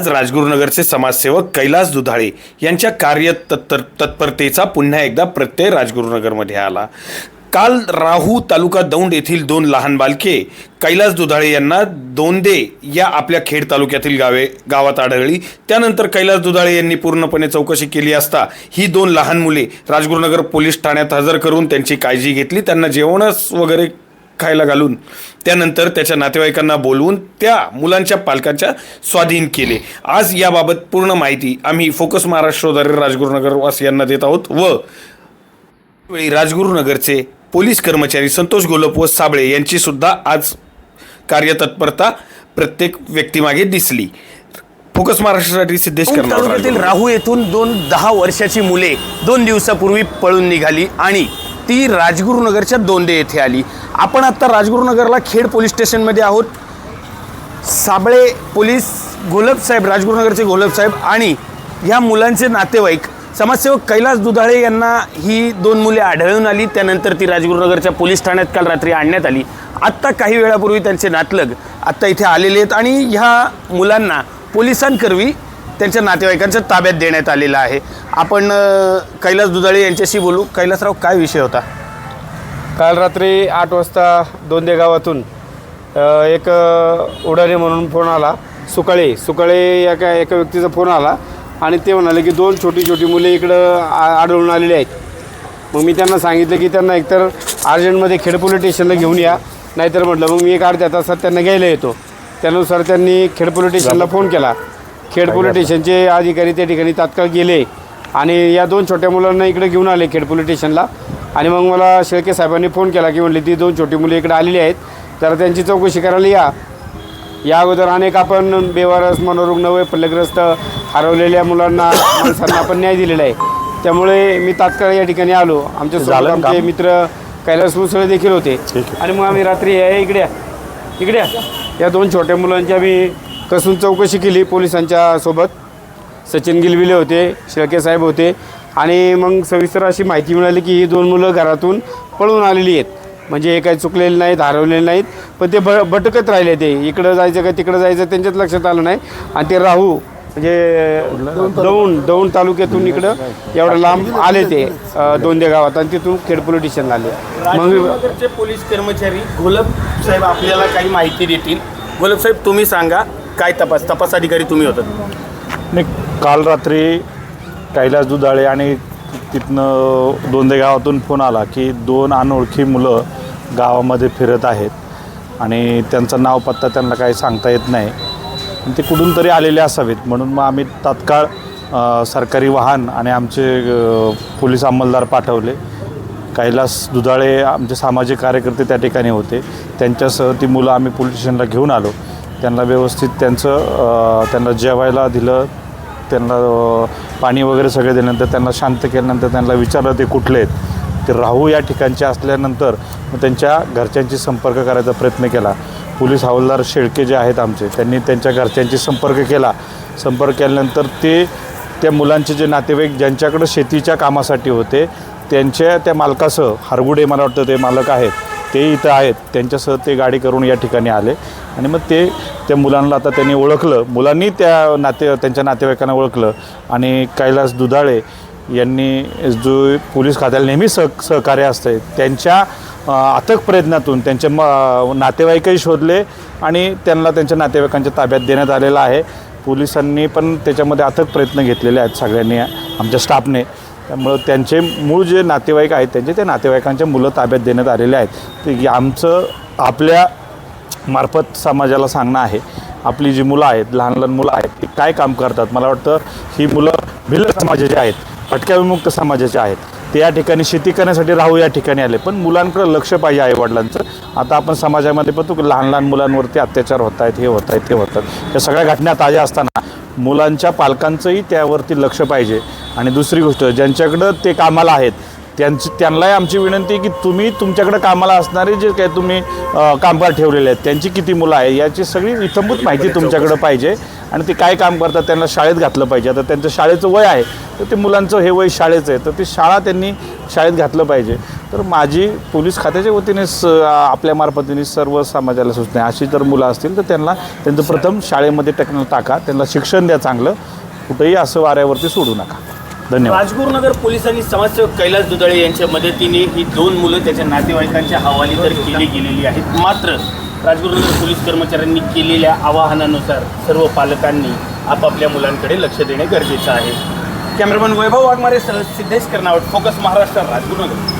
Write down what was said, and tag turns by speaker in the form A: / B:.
A: आज राजगुरुनगरचे समाजसेवक कैलास दुधाळे यांच्या कार्य तत्पर तत्परतेचा पुन्हा एकदा प्रत्यय राजगुरुनगरमध्ये आला. काल राहू तालुका दौंड येथील दोन लहान बालके कैलास दुधाळे यांना दोंदे या आपल्या खेड तालुक्यातील गावे गावात आढळली. त्यानंतर कैलास दुधाळे यांनी पूर्णपणे चौकशी केली असता ही दोन लहान मुले राजगुरुनगर पोलीस ठाण्यात हजर करून त्यांची काळजी घेतली. त्यांना जेवणच वगैरे खायला घालून त्यानंतर त्याच्या नातेवाईकांना बोलवून त्या मुलांच्या पालकांच्या स्वाधीन केले. आज याबाबत पूर्ण माहिती आम्ही फोकस महाराष्ट्रद्वारे राजगुरुनगर वासियांना देत आहोत व वेळी राजगुरुनगरचे पोलीस कर्मचारी संतोष गोलप व साबळे यांची सुद्धा आज कार्यतत्परता प्रत्येक व्यक्तीमागे दिसली. फोकस महाराष्ट्रासाठी सिद्धेश
B: तालुक्यातील राहू येथून दोन दहा वर्षाची मुले दोन दिवसापूर्वी पळून निघाली आणि ती राजगुरुनगरच्या दोंदे येथे आली. आपण आता राजगुरुनगरला खेड पोलीस स्टेशनमध्ये आहोत. साबळे पोलीस घोलप राजगुरुनगरचे घोलप आणि ह्या मुलांचे नातेवाईक समाजसेवक कैलास दुधाळे यांना ही दोन मुले आढळून आली. त्यानंतर ती राजगुरुनगरच्या पोलीस ठाण्यात काल रात्री आणण्यात आली. आत्ता काही वेळापूर्वी त्यांचे नातलग आत्ता इथे आलेले आहेत आणि ह्या मुलांना पोलिसांकरवी त्यांच्या नातेवाईकांच्या ताब्यात देण्यात आलेलं आहे. आपण अ, कैलास दुधाळे यांच्याशी बोलू. कैलासराव काय विषय होता?
C: काल रात्री आठ वाजता दोंदे गावातून अ, एक अ, उडाणे म्हणून फोन आला. सुकाळे सुकाळे या का एका व्यक्तीचा फोन आला आणि ते म्हणाले की दोन छोटी छोटी मुले इकडं आ- आढळून आलेली आहेत. मग मी त्यांना सांगितलं की त्यांना एकतर अर्जंटमध्ये खेड पोलीस स्टेशनला घेऊन या. नाहीतर म्हटलं मग मी एक अर्ध्या तासात त्यांना घ्यायला येतो. त्यानुसार त्यांनी खेड पोलीस स्टेशनला फोन केला. खेड पोलीस स्टेशनचे अधिकारी त्या ठिकाणी तात्काळ गेले आणि या दोन छोट्या मुलांना इकडे घेऊन आले खेड पोलीस स्टेशनला. आणि मग मला शेळके साहेबांनी फोन केला की म्हणले ती दोन छोटी मुले इकडे आलेली आहेत तर त्यांची चौकशी करायला या. या अगोदर अनेक आपण बेवारस मनोरुग्ण व पल्लग्रस्त हरवलेल्या मुलांना माणसांना आपण न्याय दिलेला आहे. त्यामुळे मी तात्काळ या ठिकाणी आलो. आमच्यासोबत आमचे मित्र कैलास मुसळे देखील होते. आणि मग आम्ही रात्री या इकडे या. इकडे या. दोन छोट्या मुलांची आम्ही कसून चौकशी केली पोलिसांच्या सोबत. सचिन गिलविले होते शेळके साहेब होते आणि मग सविस्तर अशी माहिती मिळाली की ही दोन मुलं घरातून पळून आलेली आहेत. म्हणजे हे काही चुकलेले नाहीत हरवलेले नाहीत पण ते भ भटकत राहिले ते. इकडं जायचं का तिकडं जायचं त्यांच्यात लक्षात आलं नाही. आणि ते राहू म्हणजे दौंड दौंड तालुक्यातून इकडं एवढं लांब आले ते अ, दोंदे गावात आणि तिथून खेडपोली स्टेशनला आले. मग
B: पोलीस कर्मचारी गोलब साहेब आपल्याला काही माहिती देतील. गोलब साहेब तुम्ही सांगा. काय तपास तपास अधिकारी तुम्ही होतात?
D: नाही काल रात्री कैलास दुधाळे आणि तिथनं दोनदे गावातून फोन आला की दोन अनोळखी मुलं गावामध्ये फिरत आहेत आणि त्यांचं नाव पत्ता त्यांना काही सांगता येत नाही. आणि ते कुठून तरी आलेले असावेत. म्हणून मग आम्ही तात्काळ अ, सरकारी वाहन आणि आमचे अ, पोलीस अंमलदार पाठवले. कैलास दुधाळे आमचे सामाजिक कार्यकर्ते त्या ठिकाणी होते. त्यांच्यासह ती मुलं आम्ही पोलीस स्टेशनला घेऊन आलो. त्यांना व्यवस्थित त्यांचं त्यांना जेवायला दिलं त्यांना पाणी वगैरे सगळे दिल्यानंतर त्यांना शांत केल्यानंतर त्यांना विचारलं ते कुठले आहेत. ते राहू या ठिकाणचे असल्यानंतर मग त्यांच्या घरच्यांशी संपर्क करायचा प्रयत्न केला. पोलीस हवालदार शेळके जे आहेत आमचे त्यांनी त्यांच्या घरच्यांशी संपर्क केला. संपर्क केल्यानंतर ते त्या मुलांचे जे नातेवाईक ज्यांच्याकडं शेतीच्या कामासाठी होते त्यांच्या त्या मालकासह हारगुडे मला वाटतं ते मालक आहेत ते इथं आहेत. त्यांच्यासह ते गाडी करून या ठिकाणी आले. आणि मग ते त्या मुलांना आता त्यांनी ओळखलं. मुलांनी त्या नाते त्यांच्या नातेवाईकांना ओळखलं. आणि कैलास दुधाळे यांनी जो पोलीस खात्याला नेहमी सह सहकार्य असते त्यांच्या अथक प्रयत्नातून त्यांचे म नातेवाईकही शोधले आणि त्यांना त्यांच्या नातेवाईकांच्या ताब्यात देण्यात आलेलं आहे. पोलिसांनी पण त्याच्यामध्ये अथक प्रयत्न घेतलेले आहेत सगळ्यांनी आमच्या स्टाफने. त्यामुळं त्यांचे मूळ जे नातेवाईक आहेत त्यांचे त्या नातेवाईकांच्या मुलं ताब्यात देण्यात आलेले आहेत. ते आमचं आपल्या मार्फत समाजाला सांगणं आहे. आपली जी मुलं आहेत लहान लहान मुलं आहेत ती काय काम करतात? मला वाटतं ही मुलं भिल्ल समाजाची आहेत भटक्याविमुक्त समाजाचे आहेत. ते या ठिकाणी शेती करण्यासाठी राहू या ठिकाणी आले. पण मुलांकडे लक्ष पाहिजे आईवडिलांचं. आता आपण समाजामध्ये बघतो की लहान लहान मुलांवरती अत्याचार होत आहेत हे होत आहेत ते होतात या सगळ्या घटना ताज्या असताना मुलांच्या पालकांचंही त्यावरती लक्ष पाहिजे. आणि दुसरी गोष्ट ज्यांच्याकडं ते कामाला आहेत त्यांची त्यांनाही आमची विनंती आहे की तुम्ही तुमच्याकडे कामाला असणारे जे काही तुम्ही कामगार ठेवलेले आहेत त्यांची किती मुलं आहे याची सगळी इथंभूत माहिती तुमच्याकडे पाहिजे आणि ते काय काम करतात त्यांना शाळेत घातलं पाहिजे. आता त्यांचं शाळेचं वय आहे तर ते मुलांचं हे वय शाळेचं आहे तर ती शाळा त्यांनी शाळेत घातलं पाहिजे. तर माझी पोलीस खात्याच्या वतीने स आपल्या मार्फतीने सर्व समाजाला सूचना. अशी जर मुलं असतील तर त्यांना त्यांचं प्रथम शाळेमध्ये टेक्नॉल टाका त्यांना शिक्षण द्या चांगलं. कुठेही असं वाऱ्यावरती सोडू नका. धन्यवाद.
B: राजगुरुनगर पोलिसांनी समाजसेवक कैलास दुधाळे यांच्या मदतीने ही दोन मुलं त्याच्या नातेवाईकांच्या हवाली तर केली गेलेली आहेत. मात्र राजगुरुनगर पोलीस कर्मचाऱ्यांनी केलेल्या आवाहनानुसार सर्व पालकांनी आपापल्या मुलांकडे लक्ष देणे गरजेचं आहे. कॅमेरामन वैभव वाघमारे सह सिद्धेश कर्नावट फोकस महाराष्ट्र राजगुरुनगर